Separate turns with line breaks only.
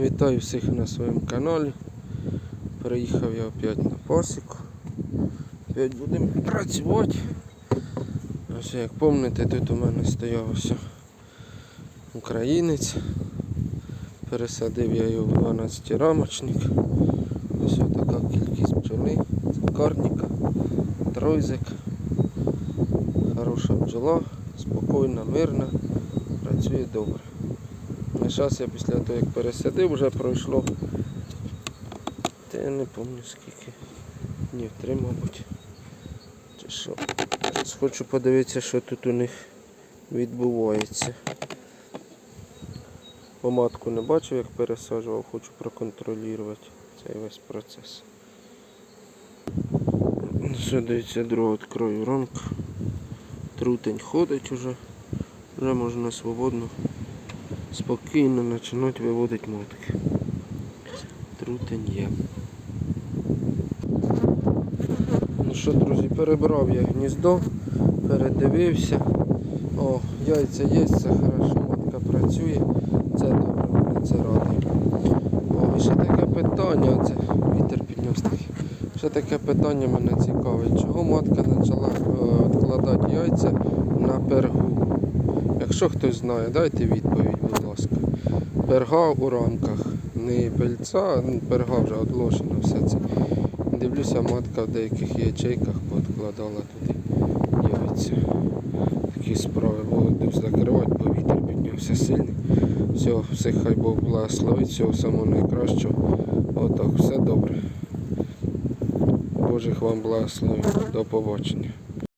Вітаю всіх на своєму каналі. Приїхав я опять на пасіку. Опять будемо працювати. Ось як пам'ятаєте, тут у мене стояв ось українець. Пересадив я його в 12 рамочник. Ось така кількість бджоли, карніка, тройзик. Хороша бджола, спокійна, мирна, працює добре. Зараз я після того, як пересадив, вже пройшло. Та я не пам'ятаю скільки. Ні, три, мабуть. Чи що. Зараз хочу подивитися, що тут у них відбувається. Помадку не бачив, як пересаджував, хочу проконтролювати цей весь процес. Все, дивіться, другу відкрою рамку. Трутень ходить уже. Вже можна свободно спокійно починати виводити мотки. Трутень є. Ну що, друзі, перебрав я гніздо, передивився. О, яйця є, все хорошо, матка працює. Це добре, це радує. О, і ще таке питання, це вітер піднявся такий. Ще таке питання мене цікавить. Чого матка почала е, відкладати яйця на пергу? Якщо хтось знає, дайте відповідь, ласка. Перга у рамках, не пельця, ну, перга вже відложена, все це. Дивлюся, матка в деяких ячейках подкладала туди яйця. Такі справи буду закривати, бо вітер піднявся сильний. Все, всіх хай Бог благословить, всього самого найкращого. Отак, все добре. Божих вам благословень. До побачення.